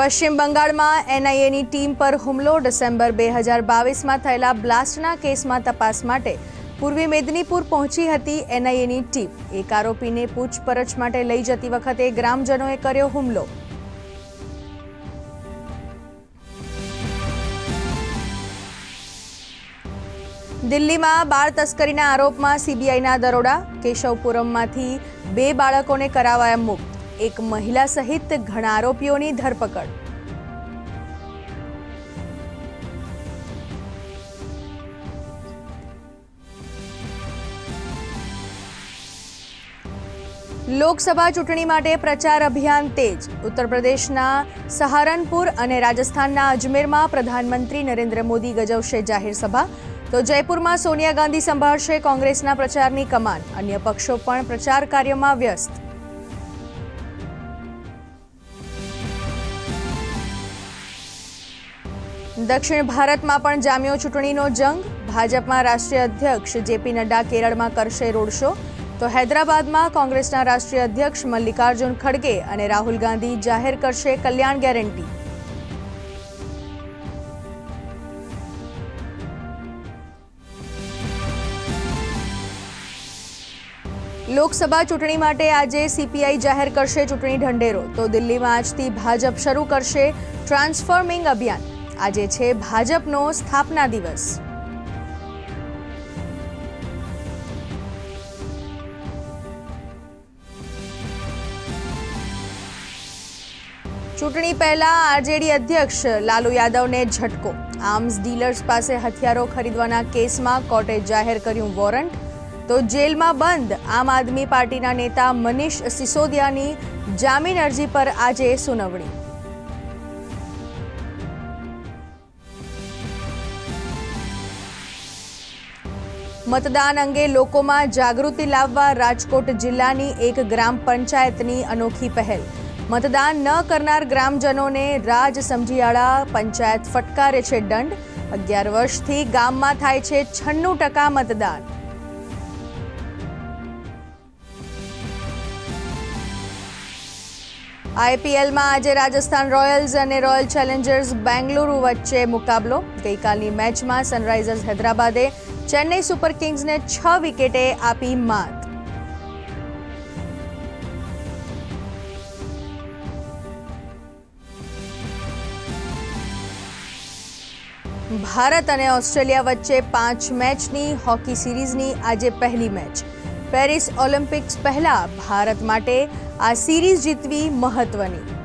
પશ્ચિમ બંગાળમાં એનઆઈએની ટીમ પર હુમલો ડિસેમ્બર બે હજાર બાવીસમાં થયેલા બ્લાસ્ટના કેસમાં તપાસ માટે પૂર્વી મેદનીપુર પહોંચી હતી એનઆઈએની ટીમ. એક આરોપીને પૂછપરછ માટે લઈ જતી વખતે ગ્રામજનોએ કર્યો હુમલો. દિલ્હીમાં બાળ તસ્કરીના આરોપમાં સીબીઆઈના દરોડા, કેશવપુરમમાંથી બે બાળકોને કરાવાયા મુક્ત. એક મહિલા સહિત ઘણા આરોપીઓની ધરપકડ. લોકસભા ચૂંટણી માટે પ્રચાર અભિયાન તેજ. ઉત્તર પ્રદેશના સહારનપુર અને રાજસ્થાનના અજમેરમાં પ્રધાનમંત્રી નરેન્દ્ર મોદી ગજવશે જાહેર સભા. તો જયપુરમાં સોનિયા ગાંધી સંભાળશે કોંગ્રેસના પ્રચારની કમાન. અન્ય પક્ષો પણ પ્રચાર કાર્યમાં વ્યસ્ત. દક્ષિણ ભારતમાં પણ જામ્યો ચૂંટણીનો જંગ. ભાજપમાં રાષ્ટ્રીય અધ્યક્ષ જેપી નડ્ડા કેરળમાં કરશે રોડ શો. તો હૈદરાબાદમાં કોંગ્રેસના રાષ્ટ્રીય અધ્યક્ષ મલ્લિકાર્જુન ખડગે અને રાહુલ ગાંધી જાહેર કરશે કલ્યાણ ગેરંટી. લોકસભા ચૂંટણી માટે આજે સીપીઆઈ જાહેર કરશે ચૂંટણી ઢંઢેરો. તો દિલ્હીમાં આજથી ભાજપ શરૂ કરશે ટ્રાન્સફોર્મિંગ અભિયાન. આજે છે ભાજપનો સ્થાપના દિવસ. ચૂંટણી પહેલા આરજેડી અધ્યક્ષ લાલુ યાદવને ઝટકો. આર્મ્સ ડીલર્સ પાસે હથિયારો ખરીદવાના કેસમાં કોર્ટે જાહેર કર્યું વોરંટ. તો જેલમાં બંધ આમ આદમી પાર્ટીના નેતા મનીષ સિસોદિયાની જામીન અરજી પર આજે સુનાવણી. મતદાન અંગે લોકોમાં જાગૃતિ લાવવા રાજકોટ જિલ્લાની એક ગ્રામ પંચાયતની અનોખી પહેલ. મતદાન ન કરનાર ગ્રામજનોને રાજ સમજીયાળા પંચાયત ફટકારે છે દંડ. અગિયાર વર્ષથી ગામમાં થાય છે છન્નું ટકા મતદાન. આઈપીએલમાં આજે રાજસ્થાન રોયલ્સ અને રોયલ ચેલેન્જર્સ બેંગલુરુ વચ્ચે મુકાબલો. ગઈકાલની મેચમાં સનરાઇઝર્સ હૈદરાબાદે ચેન્નઈ સુપર કિંગ્સને છ વિકેટે આપી માત. ભારત અને ઓસ્ટ્રેલિયા વચ્ચે પાંચ મેચની હોકી સિરીઝની આજે પહેલી મેચ. પેરિસ ઓલિમ્પિક્સ પહેલા ભારત માટે આ સિરીઝ જીતવી મહત્વની.